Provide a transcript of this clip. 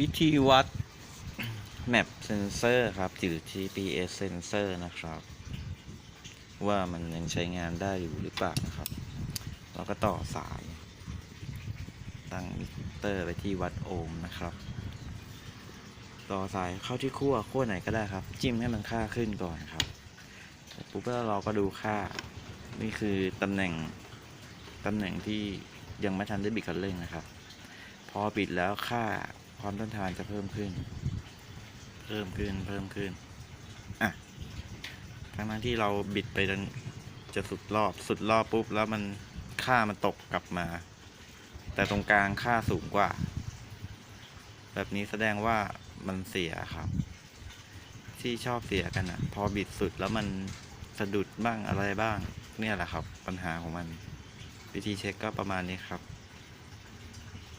วิธีวัด map sensor ครับหรือ GPS sensor นะครับ ว่ามันยังใช้งานได้อยู่หรือเปล่านะครับ เราก็ต่อสาย ตั้งมิเตอร์ไปที่วัดโอห์มนะครับ ต่อสายเข้าที่ขั้วขั้วไหนก็ได้ครับ จิ้มให้มันค่าขึ้นก่อนครับปุ๊บแล้วเราก็ดูค่า นี่คือตำแหน่งตำแหน่งที่ยังไม่ทันได้บิดคันเร่งนะครับ พอปิดแล้วค่า ความต้านทานจะเพิ่มขึ้น เพิ่มขึ้น เพิ่มขึ้น อะทั้งนั้นที่เราบิดไปจนจะสุดรอบ สุดรอบปุ๊บ แล้วมันค่ามันตกกลับมา แต่ตรงกลางค่าสูงกว่า แบบนี้แสดงว่ามันเสียครับ ที่ชอบเสียกันอะ พอบิดสุดแล้วมันสะดุดบ้างอะไรบ้าง เนี่ยแหละครับ ปัญหาของมัน วิธีเช็คก็ประมาณนี้ครับ